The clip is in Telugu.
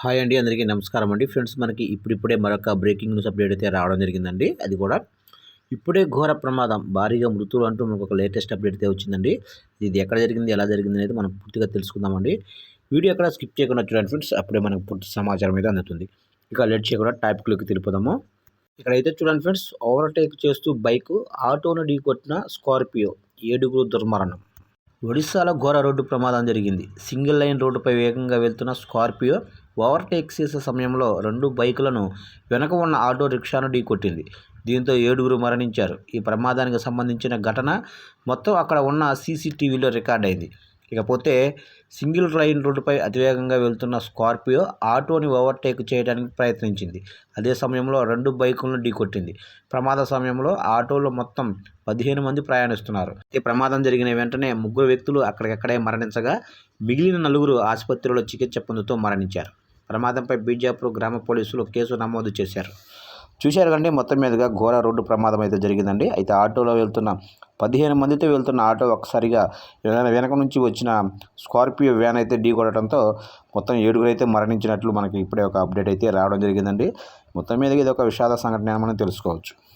హాయ్ అండి అందరికీ నమస్కారం అండి. ఫ్రెండ్స్ మనకి ఇప్పుడిప్పుడే మరొక బ్రేకింగ్ న్యూస్ అప్డేట్ అయితే రావడం జరిగిందండి. అది కూడా ఇప్పుడే ఘోర ప్రమాదం భారీగా మృతులు అంటూ మనకు ఒక లేటెస్ట్ అప్డేట్ అయితే వచ్చిందండి. ఇది ఎక్కడ జరిగింది ఎలా జరిగింది అనేది మనం పూర్తిగా తెలుసుకుందామండి. వీడియో ఎక్కడ స్కిప్ చేయకుండా చూడండి ఫ్రెండ్స్ అప్పుడే మనకు పూర్తి సమాచారం అయితే అందుతుంది. ఇక లేట్ చేయకుండా టాపిక్లోకి తెలిపోదాము ఇక్కడైతే చూడండి ఫ్రెండ్స్ ఓవర్టేక్ చేస్తూ బైక్ ఆటోను ఢీకొట్టిన స్కార్పియో ఏడుగురు దుర్మరణం. ఒడిశాలో ఘోర రోడ్డు ప్రమాదం జరిగింది. సింగిల్ లైన్ రోడ్డుపై వేగంగా వెళ్తున్న స్కార్పియో ఓవర్టేక్ చేసే సమయంలో రెండు బైకులను వెనక ఉన్న ఆటో రిక్షాను ఢీకొట్టింది. దీంతో ఏడుగురు మరణించారు. ఈ ప్రమాదానికి సంబంధించిన ఘటన మొత్తం అక్కడ ఉన్న సీసీటీవీలో రికార్డ్ ఇకపోతే సింగిల్ లైన్ రోడ్డుపై అతివేగంగా వెళ్తున్న స్కార్పియో ఆటోని ఓవర్టేక్ చేయడానికి ప్రయత్నించింది. అదే సమయంలో రెండు బైకులను ఢీకొట్టింది. ప్రమాద సమయంలో ఆటోలో మొత్తం పదిహేను మంది ప్రయాణిస్తున్నారు. ఈ ప్రమాదం జరిగిన వెంటనే ముగ్గురు వ్యక్తులు అక్కడికక్కడే మరణించగా మిగిలిన నలుగురు ఆసుపత్రిలో చికిత్స పొందుతూ మరణించారు. ప్రమాదంపై బీజాపూర్ గ్రామ పోలీసులు కేసు నమోదు చేశారు. చూశారు కండి మొత్తం మీదుగా ఘోర రోడ్డు ప్రమాదం అయితే జరిగిందండి. అయితే ఆటోలో వెళ్తున్న పదిహేను మందితో వెళ్తున్న ఆటో ఒక్కసారిగా వెన- వెనక నుంచి వచ్చిన స్కార్పియో వ్యాన్ అయితే ఢీ కొట్టడంతో మొత్తం ఏడుగురు అయితే మరణించినట్లు మనకి ఇప్పుడే ఒక అప్డేట్ అయితే రావడం జరిగిందండి. మొత్తం మీదగా ఇది ఒక విషాద సంఘటన అని మనం తెలుసుకోవచ్చు.